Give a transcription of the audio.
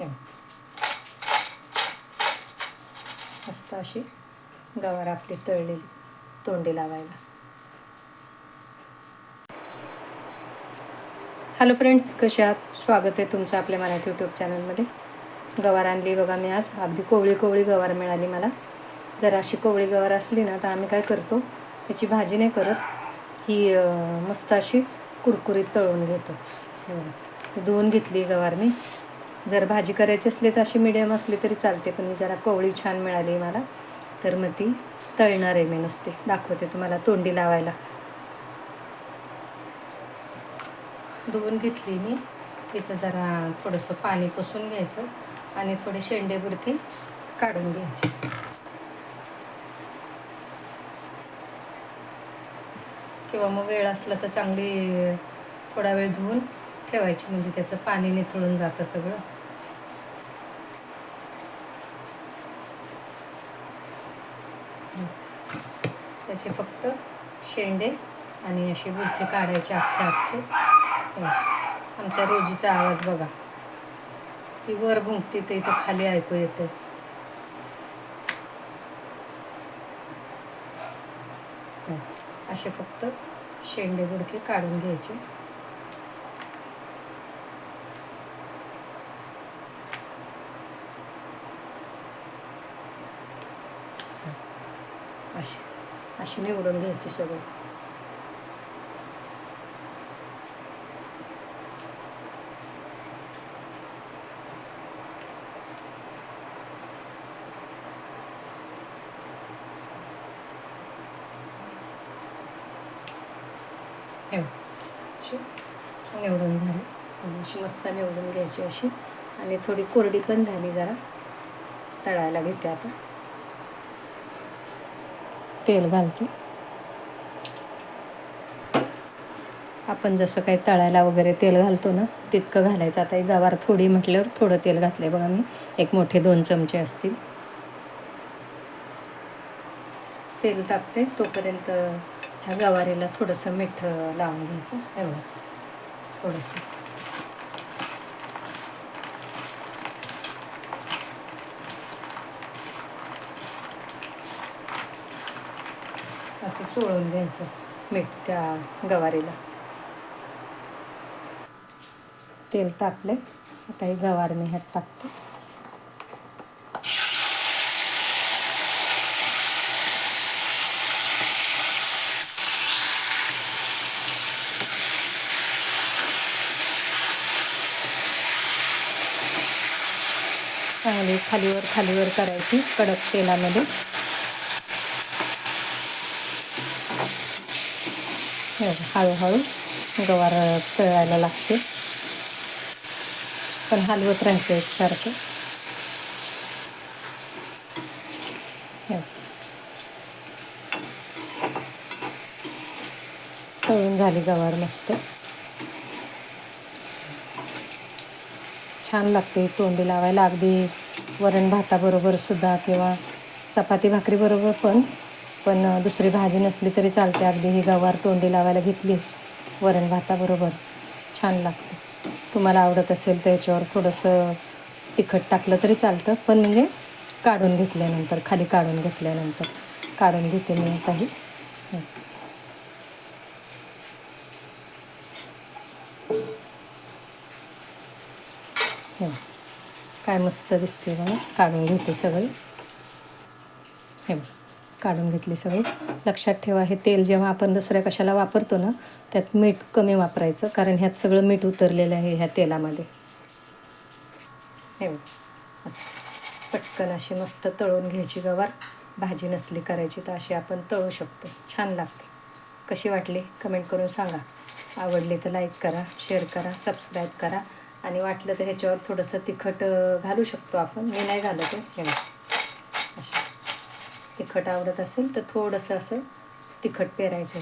हे. मस्त अशी गवार आपली तळलेली तोंडी लावायला. हॅलो फ्रेंड्स कसे आहात? स्वागत आहे तुमचं आपल्या मराठी यूट्यूब चॅनलमध्ये गवार आणली बघा मी आज. अगदी कोवळी कोवळी गवार मिळाली मला. जर अशी कोवळी गवार असली ना तर आम्ही काय करतो याची भाजी नाही करत. ही मस्त अशी कुरकुरीत तळून घेतो. धुवून घेतली गवार मी. जर भाजी करायची असली तर अशी मिडियम असली तरी चालते पण ही जरा कवळी छान मिळाली मला. तर मग ती तळणार आहे मी नुसती. दाखवते तुम्हाला तोंडी लावायला. धुवून घेतली मी. तिचं जरा थोडंसं पाणी पुसून घ्यायचं आणि थोडे शेंडे काढून घ्यायचे. किंवा मग वेळ असला तर चांगली थोडा वेळ धुवून ठेवायची. म्हणजे त्याचं पाणी निथळून जातं सगळं. त्याचे फक्त शेंडे आणि असे बुडके काढायचे अख्खे अख्खे आमच्या रोजीचा आवाज बघा. ती वर भुंकते ते इथं खाली ऐकू येते. हो, असे फक्त शेंडे बुडके काढून घ्यायचे. हो, अशी अशी निवडून घ्यायची सगळं. अशी निवडून झाली. अशी मस्त निवडून घ्यायची अशी. आणि थोडी कोरडी पण झाली जरा. तळायला घेते आता. तेल घालते. आपण जसं काही तळायला वगैरे तेल घालतो ना तितकं घालायचं. आता ही गवार थोडी म्हटल्यावर थोडं तेल घातलं आहे बघा मी. एक मोठे दोन चमचे असतील. तेल तापते. तोपर्यंत ह्या गवारीला थोडंसं मीठ लावून घ्यायचं. एवढं थोडंसं. असं चोळून घ्यायचं मीठ त्या गवारीला. तेल तापले आता ही गवार मी ह्यात टाकते. चांगली खालीवर खालीवर करायची कडक तेलामध्ये. हे हळूहळू गवार तळायला लागते. पण हलवत राहायचं एकसारखं. तळून झाली गवार मस्त. छान लागते तोंडी लावायला. अगदी वरण भाताबरोबर सुद्धा किंवा चपाती भाकरीबरोबर पण पण दुसरी भाजी नसली तरी चालते. अगदी ही गवार तोंडी लावायला घेतली. वरण भाताबरोबर छान लागते. तुम्हाला आवडत असेल तर याच्यावर थोडंसं तिखट टाकलं तरी चालतं. पण म्हणजे काढून घेतल्यानंतर खाली काढून घेतल्यानंतर. काढून घेते मी काही. काय मस्त दिसते बघा. काढून घेते सगळी. हे बघ. काढून घेतली सगळी. लक्षात ठेवा हे तेल जेव्हा आपण दुसऱ्या कशाला वापरतो ना त्यात मीठ कमी वापरायचं कारण ह्यात सगळं मीठ उतरलेलं आहे ह्या तेलामध्ये. हे असं पटकन अशी मस्त तळून घ्यायची गवार. भाजी नसली करायची तर अशी आपण तळू शकतो. छान लागते. कशी वाटली? कमेंट करून सांगा. आवडली तर लाईक करा शेअर करा सबस्क्राईब करा. आणि वाटलं तर ह्याच्यावर थोडंसं तिखट घालू शकतो आपण. मी नाही घालत आहे. अशी. तिखट आवडत असेल तर थोडंसं असं तिखट पेरायचं